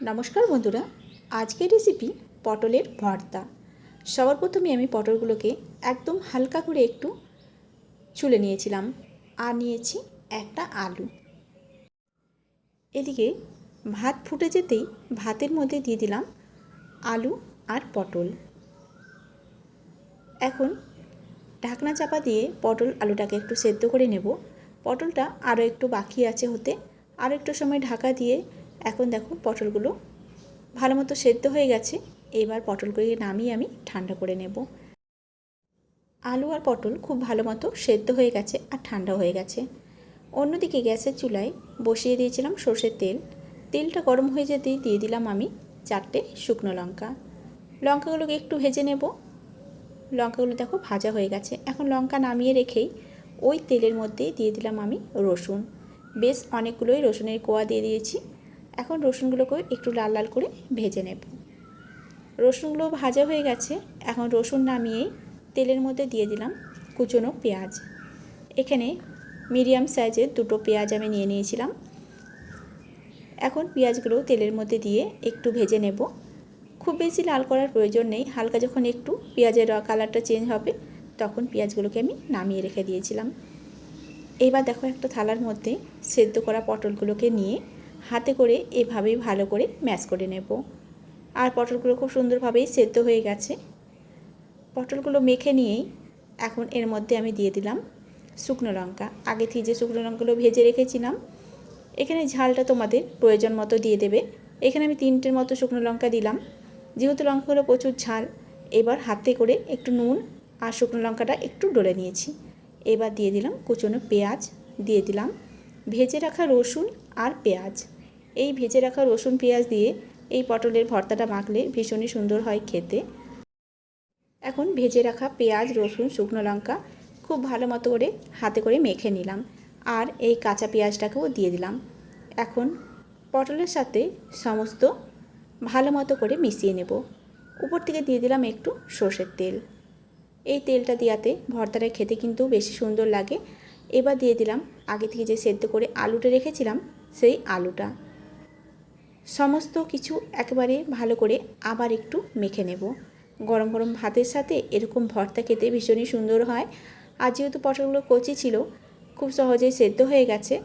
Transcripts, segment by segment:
নমস্কার বন্ধুরা, আজকের রেসিপি পটলের ভর্তা। সবার প্রথমে আমি পটলগুলোকে একদম হালকা করে একটু ছুলে নিয়েছিলাম আর নিয়েছি একটা আলু। এদিকে ভাত ফুটে যেতেই ভাতের মধ্যে দিয়ে দিলাম আলু আর পটল। এখন ঢাকনা চাপা দিয়ে পটল আলুটাকে একটু সেদ্ধ করে নেব। পটলটা আরও একটু বাকি আছে হতে আরও একটু সময় ঢাকা দিয়ে এখন দেখো পটলগুলো ভালো মতো সেদ্ধ হয়ে গেছে। এবার পটলগুলোকে নামিয়ে আমি ঠান্ডা করে নেব। আলু আর পটল খুব ভালো মতো সেদ্ধ হয়ে গেছে আর ঠান্ডা হয়ে গেছে। অন্যদিকে গ্যাসের চুলায় বসিয়ে দিয়েছিলাম সর্ষের তেল। তেলটা গরম হয়ে যেতেই দিয়ে দিলাম আমি চারটে শুকনো লঙ্কা। লঙ্কাগুলোকে একটু ভেজে নেব। লঙ্কাগুলো দেখো ভাজা হয়ে গেছে। এখন লঙ্কা নামিয়ে রেখেই ওই তেলের মধ্যেই দিয়ে দিলাম আমি রসুন। বেশ অনেকগুলোই রসুনের কোয়া দিয়ে দিয়েছি। এখন রসুনগুলোকেও একটু লাল লাল করে ভেজে নেব। রসুনগুলো ভাজা হয়ে গেছে, এখন রসুন নামিয়েই তেলের মধ্যে দিয়ে দিলাম কুচনো পেঁয়াজ। এখানে মিডিয়াম সাইজের দুটো পেঁয়াজ আমি নিয়ে নিয়েছিলাম। এখন পেঁয়াজগুলো তেলের মধ্যে দিয়ে একটু ভেজে নেব। খুব বেশি লাল করার প্রয়োজন নেই, হালকা যখন একটু পেঁয়াজের কালারটা চেঞ্জ হবে, তখন পেঁয়াজগুলোকে আমি নামিয়ে রেখে দিয়েছিলাম। এবার দেখো একটা থালার মধ্যে সেদ্ধ করা পটলগুলোকে নিয়ে হাতে করে এভাবেই ভালো করে ম্যাশ করে নেব। আর পটলগুলো খুব সুন্দরভাবেই সেদ্ধ হয়ে গেছে। পটলগুলো মেখে নিয়েই এখন এর মধ্যে আমি দিয়ে দিলাম শুকনো লঙ্কা। আগে থেকে যে শুকনো লঙ্কাগুলো ভেজে রেখেছিলাম, এখানে ঝালটা তোমাদের প্রয়োজন মতো দিয়ে দেবে। এখানে আমি তিনটের মতো শুকনো লঙ্কা দিলাম। যেহেতু লঙ্কাগুলো প্রচুর ঝাল, এবার হাতে করে একটু নুন আর শুকনো লঙ্কাটা একটু ডলে নিয়েছি। এবার দিয়ে দিলাম কুচনো পেঁয়াজ, দিয়ে দিলাম ভেজে রাখা রসুন আর পেঁয়াজ। এই ভেজে রাখা রসুন পেঁয়াজ দিয়ে এই পটলের ভর্তাটা মাখলে ভীষণই সুন্দর হয় খেতে। এখন ভেজে রাখা পেঁয়াজ, রসুন, শুকনো লঙ্কা খুব ভালো মতো করে হাতে করে মেখে নিলাম আর এই কাঁচা পেঁয়াজটাকেও দিয়ে দিলাম। এখন পটলের সাথে সমস্ত ভালো মতো করে মিশিয়ে নেব। উপর থেকে দিয়ে দিলাম একটু সর্ষের তেল। এই তেলটা দেওয়াতে ভর্তাটা খেতে কিন্তু বেশি সুন্দর লাগে। এবার দিয়ে দিলাম আগে থেকে যে সেদ্ধ করে আলুটা রেখেছিলাম, সেই আলুটা। সমস্ত কিছু একবারে ভালো করে আবার একটু মেখে নেব। গরম গরম ভাতের সাথে এরকম ভর্তা খেতে ভীষণই সুন্দর হয়। আর যেহেতু পটলগুলো কচি ছিল, খুব সহজেই সেদ্ধ হয়ে গেছে।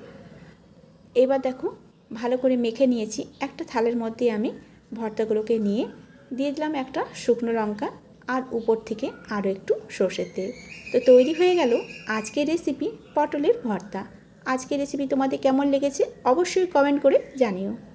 এবার দেখো, ভালো করে মেখে নিয়েছি। একটা থালের মধ্যে আমি ভর্তাগুলোকে নিয়ে দিয়ে দিলাম একটা শুকনো লঙ্কা আর উপর থেকে আরও একটু সর্ষের তেল। তো তৈরি হয়ে গেল আজকের রেসিপি পটলের ভর্তা। আজকের রেসিপি তোমাদের কেমন লেগেছে অবশ্যই কমেন্ট করে জানিও।